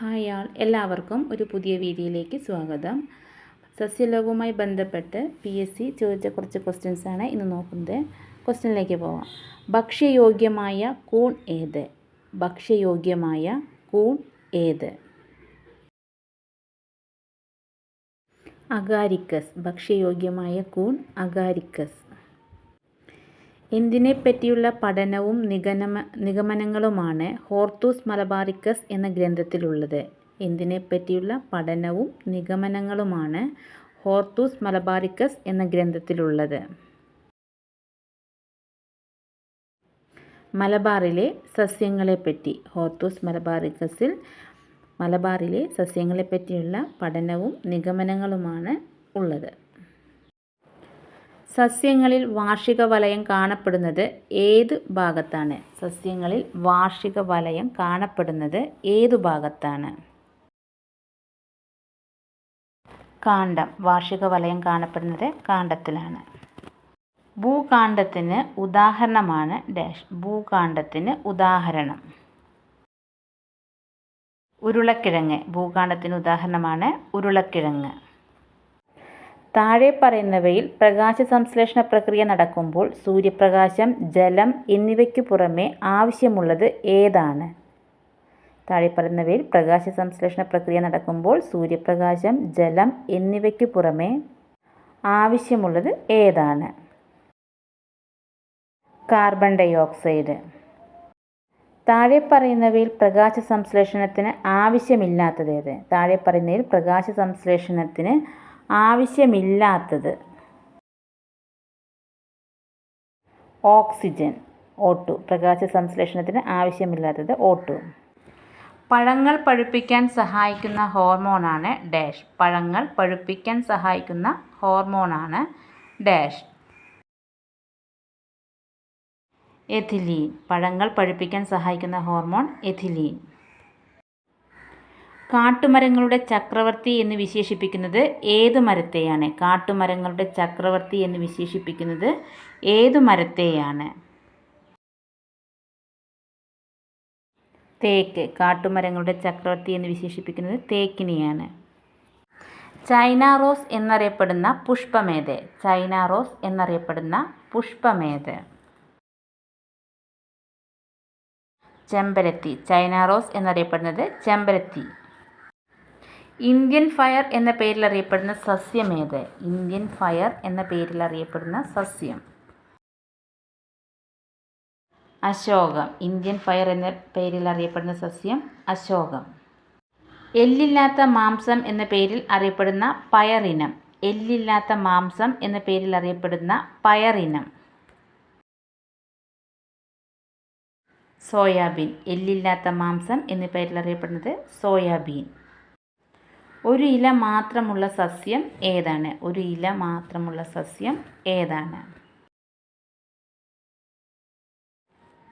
Hi ആൾ. എല്ലാവർക്കും ഒരു പുതിയ വീഡിയോയിലേക്ക് സ്വാഗതം. സസ്യലോകവുമായി ബന്ധപ്പെട്ട് പി എസ് സി ചോദിച്ച കുറച്ച് ക്വസ്റ്റ്യൻസാണ് ഇന്ന് നോക്കുന്നത്. ക്വസ്റ്റ്യനിലേക്ക് പോവാം. ഭക്ഷ്യയോഗ്യമായ കൂൺ ഏത്? ഭക്ഷ്യയോഗ്യമായ കൂൺ ഏത്? അഗാരിക്കസ്. ഭക്ഷ്യയോഗ്യമായ കൂൺ അഗാരിക്കസ്. എന്തിനെപ്പറ്റിയുള്ള പഠനവും നിഗമ നിഗമനങ്ങളുമാണ് ഹോർത്തൂസ് മലബാറിക്കസ് എന്ന ഗ്രന്ഥത്തിലുള്ളത്. എന്തിനെപ്പറ്റിയുള്ള പഠനവും നിഗമനങ്ങളുമാണ് ഹോർത്തൂസ് മലബാറിക്കസ് എന്ന ഗ്രന്ഥത്തിലുള്ളത്. മലബാറിലെ സസ്യങ്ങളെപ്പറ്റി ഹോർത്തൂസ് മലബാറിക്കസിൽ മലബാറിലെ സസ്യങ്ങളെപ്പറ്റിയുള്ള പഠനവും നിഗമനങ്ങളുമാണ് ഉള്ളത്. സസ്യങ്ങളിൽ വാർഷിക വലയം കാണപ്പെടുന്നത് ഏത് ഭാഗത്താണ്? സസ്യങ്ങളിൽ വാർഷിക വലയം കാണപ്പെടുന്നത് ഏതു ഭാഗത്താണ്? കാണ്ഡം. വാർഷിക വലയം കാണപ്പെടുന്നത് കാണ്ഡത്തിലാണ്. ഭൂകാണ്ഡത്തിന് ഉദാഹരണമാണ് ഡാഷ്. ഭൂകാണ്ഡത്തിന് ഉദാഹരണം. ഉരുളക്കിഴങ്ങ്. ഭൂകാണ്ഡത്തിന് ഉദാഹരണമാണ് ഉരുളക്കിഴങ്ങ്. താഴെ പറയുന്നവയിൽ പ്രകാശ സംശ്ലേഷണ പ്രക്രിയ നടക്കുമ്പോൾ സൂര്യപ്രകാശം ജലം എന്നിവയ്ക്ക് പുറമെ ആവശ്യമുള്ളത് ഏതാണ്? താഴെ പറയുന്നവയിൽ പ്രകാശ സംശ്ലേഷണ പ്രക്രിയ നടക്കുമ്പോൾ സൂര്യപ്രകാശം ജലം എന്നിവയ്ക്ക് പുറമെ ആവശ്യമുള്ളത് ഏതാണ്? കാർബൺ ഡൈ ഓക്സൈഡ് താഴെ പറയുന്നവയിൽ പ്രകാശ സംശ്ലേഷണത്തിന് ആവശ്യമില്ലാത്തത് ഏത്? താഴെ പറയുന്നവയിൽ പ്രകാശ സംശ്ലേഷണത്തിന് ആവശ്യമില്ലാത്തത്. ഓക്സിജൻ ഓട്ടു. പ്രകാശ സംശ്ലേഷണത്തിന് ആവശ്യമില്ലാത്തത് ഓട്ടു. പഴങ്ങൾ പഴുപ്പിക്കാൻ സഹായിക്കുന്ന ഹോർമോണാണ് ഡാഷ്. പഴങ്ങൾ പഴുപ്പിക്കാൻ സഹായിക്കുന്ന ഹോർമോണാണ് ഡാഷ്. എഥിലീൻ. പഴങ്ങൾ പഴുപ്പിക്കാൻ സഹായിക്കുന്ന ഹോർമോൺ എഥിലീൻ. കാട്ടുമരങ്ങളുടെ ചക്രവർത്തി എന്ന് വിശേഷിപ്പിക്കുന്നത് ഏത് മരത്തെയാണ്? കാട്ടുമരങ്ങളുടെ ചക്രവർത്തി എന്ന് വിശേഷിപ്പിക്കുന്നത് ഏത് മരത്തെയാണ്? തേക്ക്. കാട്ടുമരങ്ങളുടെ ചക്രവർത്തി എന്ന് വിശേഷിപ്പിക്കുന്നത് തേക്കിനെയാണ്. ചൈന റോസ് എന്നറിയപ്പെടുന്ന പുഷ്പമേത്. ചൈന റോസ് എന്നറിയപ്പെടുന്ന പുഷ്പമേത്. ചെമ്പരത്തി. ചൈന റോസ് എന്നറിയപ്പെടുന്നത് ചെമ്പരത്തി. ഇന്ത്യൻ ഫയർ എന്ന പേരിൽ അറിയപ്പെടുന്ന സസ്യമേത് ഇന്ത്യൻ ഫയർ എന്ന പേരിൽ അറിയപ്പെടുന്ന സസ്യം. അശോകം. ഇന്ത്യൻ ഫയർ എന്ന പേരിൽ അറിയപ്പെടുന്ന സസ്യം അശോകം. എല്ലില്ലാത്ത മാംസം എന്ന പേരിൽ അറിയപ്പെടുന്ന പയറിനം. എല്ലില്ലാത്ത മാംസം എന്ന പേരിൽ അറിയപ്പെടുന്ന പയറിനം. സോയാബീൻ. എല്ലില്ലാത്ത മാംസം എന്ന പേരിൽ അറിയപ്പെടുന്നത് സോയാബീൻ. ഒരു ഇല മാത്രമുള്ള സസ്യം ഏതാണ്? ഒരു ഇല മാത്രമുള്ള സസ്യം ഏതാണ്?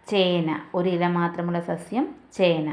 ചേന. ഒരു ഇല മാത്രമുള്ള സസ്യം ചേന.